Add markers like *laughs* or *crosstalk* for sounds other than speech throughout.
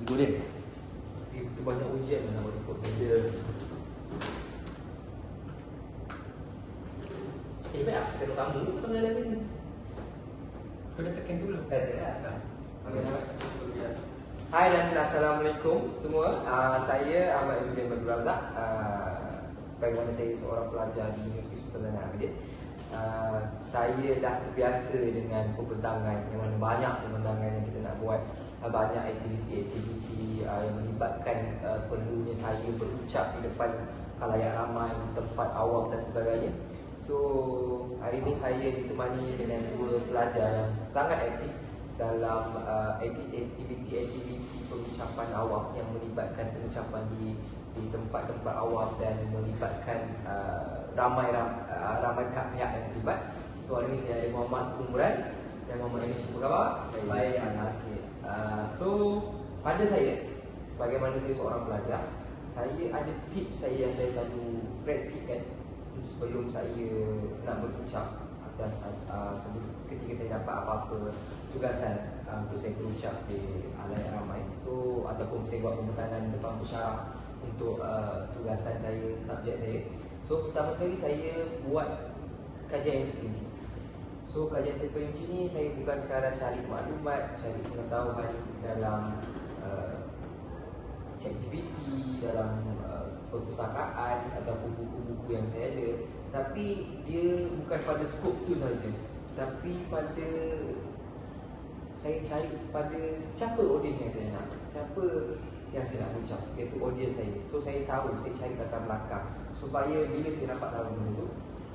Let's go Din Itu banyak ujian nak buat benda. Eh baik aku tengok tamu tu tengah lagi ni. Kau dah tekan dulu. Eh tak dah Okay, Hai dan Assalamualaikum semua. Uh, Saya Ahmad Izzuddin Badul Razak. Uh, Sebagaimana saya seorang pelajar di Universiti Sultan Abidin. Uh, Saya dah terbiasa dengan pembentangan Yang mana banyak pembentangan yang kita nak buat uh, Banyak aktiviti-aktiviti uh, yang melibatkan uh, perlunya saya berucap di depan khalayak ramai Tempat awam dan sebagainya So hari ini saya ditemani dengan dua pelajar yang sangat aktif dalam uh, aktiviti-aktiviti pengucapan awam yang melibatkan pengucapan di di tempat-tempat awam dan melibatkan uh, ramai ram, uh, ramai pihak-pihak yang terlibat. So hari ini saya ada Muhammad Umran dan Muhammad Anish apa khabar? Baik. Okey. Uh, so pada saya sebagaimana saya seorang pelajar, saya ada tips saya yang saya selalu praktikkan sebelum saya nak berucap atas uh, ketika saya dapat apa-apa tugasan uh, untuk saya berucap di halayak ramai. So ataupun saya buat pembentalan depan pensyarah untuk uh, tugasan saya, subjek saya. So pertama sekali saya buat kajian yang terperinci. So kajian terperinci ni saya bukan sekadar cari maklumat, cari pengetahuan dalam uh, ChatGPT, dalam uh, perpustakaan ataupun buku-buku yang saya ada. Tapi dia bukan pada skop tu saja tapi pada saya cari pada siapa audiens yang saya nak siapa yang saya nak ucap iaitu audiens saya. So saya tahu saya cari latar belakang. Supaya bila saya dapat tahu benda tu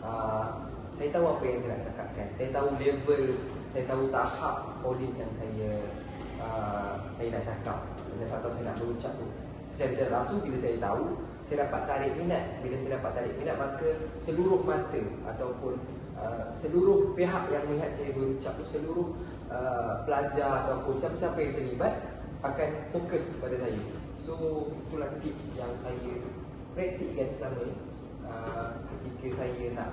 uh, saya tahu apa yang saya nak cakapkan saya tahu level saya tahu tahap audiens yang saya uh, saya nak cakap. Atau saya nak berucap tu. Secara tidak langsung bila saya tahu saya dapat tarik minat. Bila saya dapat tarik minat maka seluruh mata ataupun uh, seluruh pihak yang melihat saya berucap tu seluruh uh, pelajar ataupun siapa-siapa yang terlibat akan fokus pada saya. So itulah tips yang saya praktikkan selama ni. Uh, ketika saya nak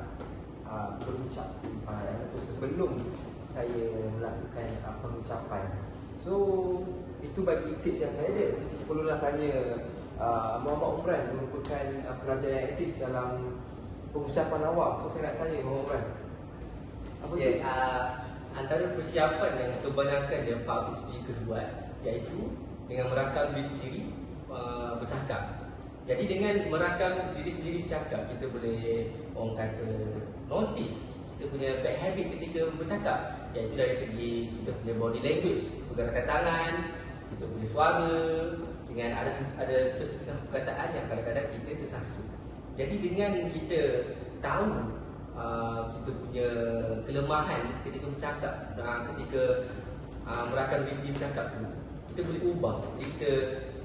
uh, berucap uh, atau sebelum saya melakukan uh, pengucapan so itu bagi tips yang saya ada so, kita perlulah tanya uh, Muhammad Umran merupakan uh, pelajar yang aktif dalam pengucapan awak. So saya nak tanya Muhammad Umran. Apa yeah, uh, antara persiapan yang kebanyakan dia public speakers buat iaitu dengan merakam diri sendiri uh, bercakap. Jadi dengan merakam diri sendiri bercakap, kita boleh orang kata notice kita punya bad habit ketika bercakap iaitu dari segi kita punya body language, pergerakan tangan, kita punya suara, dengan ada ada sesetengah perkataan yang kadang-kadang kita tersasul. Jadi dengan kita tahu uh, kita punya kelemahan ketika bercakap uh, ketika uh, merakam diri sendiri bercakap tu, kita boleh ubah. Kita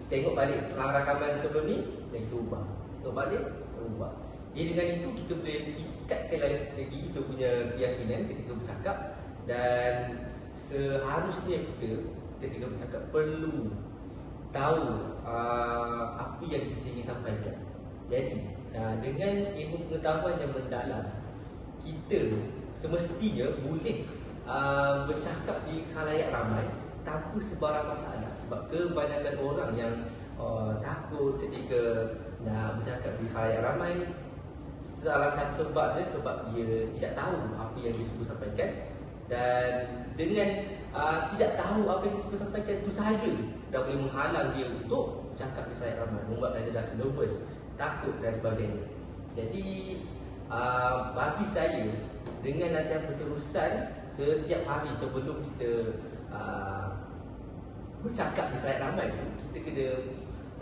tengok balik rakaman sebelum ni dan kita ubah. Tengok balik, ubah. Jadi dengan itu kita boleh tingkatkan lagi kita punya keyakinan ketika bercakap dan seharusnya kita ketika bercakap perlu tahu uh, apa yang kita ingin sampaikan. Jadi, uh, dengan ilmu pengetahuan yang mendalam, kita semestinya boleh uh, bercakap di khalayak ramai tanpa sebarang masalah. Sebab kebanyakan orang yang uh, takut ketika nak bercakap di khalayak ramai, salah satu sebab dia sebab dia tidak tahu apa yang dia cuba sampaikan dan dengan uh, tidak tahu apa yang dia cuba sampaikan itu sahaja dah boleh menghalang dia untuk cakap di khalayak ramai membuatkan dia rasa nervous, takut dan sebagainya. Jadi uh, bagi saya dengan latihan berterusan setiap hari sebelum kita uh, bercakap di khalayak ramai tu kita kena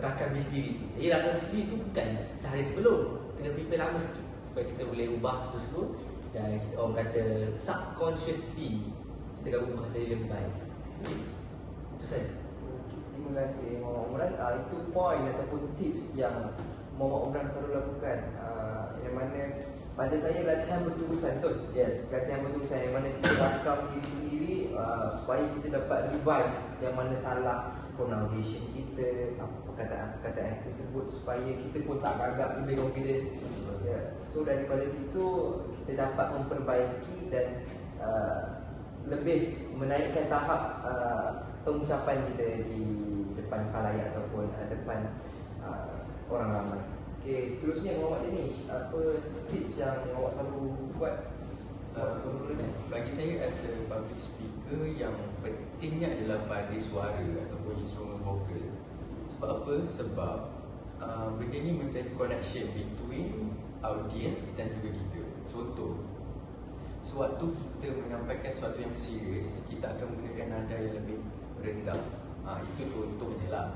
rakam diri sendiri. Jadi rakam diri sendiri tu bukan sehari sebelum, kena prepare lama sikit supaya kita boleh ubah sebelum dan kita orang kata subconsciously kita akan ubah jadi lebih baik. Itu saja. Terima kasih Muhammad Umran. Uh, itu point ataupun tips yang Muhammad Umran selalu lakukan. Uh, yang mana pada saya latihan berterusan tu. Yes, latihan berterusan yang mana kita rakam diri sendiri uh, supaya kita dapat revise yang mana salah pronunciation kita, apa perkataan-perkataan tersebut supaya kita pun tak gagap lebih confident. Yeah. So daripada situ kita dapat memperbaiki dan uh, lebih menaikkan tahap uh, pengucapan kita di depan khalayak ataupun uh, depan uh, orang ramai. Okey, seterusnya Muhammad Danish, apa tips yang awak selalu buat? Uh, Selalu kan? bagi saya as a public speaker yang pentingnya adalah pada suara ataupun instrumen vokal. Sebab apa? Sebab uh, benda ni menjadi connection between audience dan juga kita. Contoh, sewaktu kita menyampaikan sesuatu yang serius, kita akan menggunakan nada yang lebih rendah. Ha, itu contohnya lah.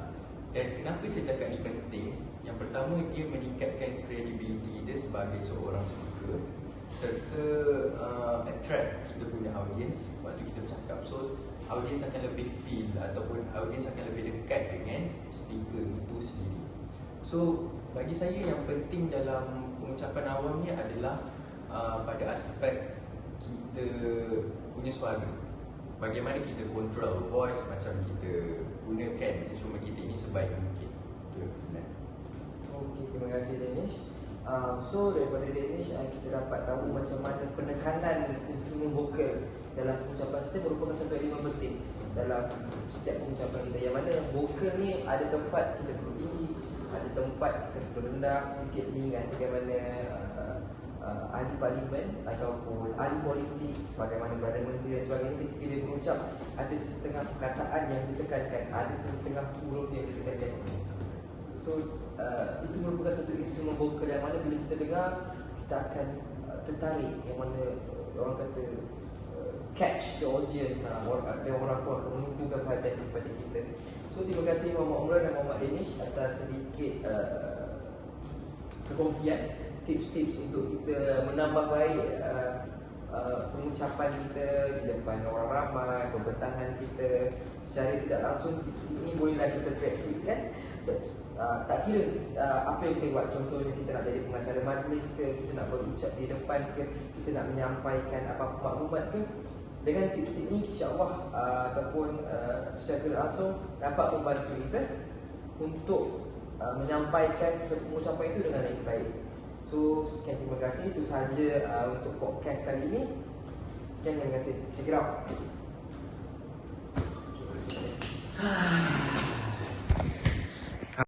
Dan kenapa saya cakap ni penting? Yang pertama dia meningkatkan kredibiliti dia sebagai seorang speaker serta uh, attract kita punya audience waktu kita bercakap. So audience akan lebih feel ataupun audience akan lebih dekat dengan speaker itu sendiri. So bagi saya yang penting dalam pengucapan awam ni adalah uh, pada aspek kita punya suara. Bagaimana kita control voice macam kita gunakan instrumen kita ini sebaik mungkin. Itu sebenarnya. Okey, terima kasih Danish. Uh, so daripada Danish uh, kita dapat tahu macam mana penekanan instrumen vokal dalam pengucapan kita merupakan satu elemen penting dalam setiap pengucapan kita. Yang mana vokal ni ada tempat kita perlu tinggi ada tempat kita perlu rendah sedikit dengan bagaimana uh, uh, ahli parlimen ataupun ahli politik sebagaimana Perdana Menteri dan sebagainya ketika dia berucap ada setengah perkataan yang ditekankan ada setengah huruf yang ditekankan. So uh, itu merupakan satu instrumen vokal yang mana bila kita dengar kita akan uh, tertarik yang mana uh, orang kata uh, catch the audience uh, orang, dan orang pun akan menumpukan perhatian kepada kita. So terima kasih Muhammad Umran dan Muhammad Danish atas sedikit uh, perkongsian tips-tips untuk kita menambah baik uh, uh, pengucapan kita di depan orang ramai, pembentahan kita secara tidak langsung ini bolehlah kita praktikkan uh, tak kira uh, apa yang kita buat. Contohnya kita nak jadi pengacara majlis ke kita nak berucap di depan ke kita nak menyampaikan apa-apa maklumat ke dengan tips ini insyaAllah uh, ataupun uh, secara langsung dapat membantu kita untuk uh, menyampaikan pengucapan itu dengan lebih baik so sekian terima kasih. Itu sahaja uh, untuk podcast kali ini. Sekian terima kasih. Check it out *sighs* *sighs* *laughs*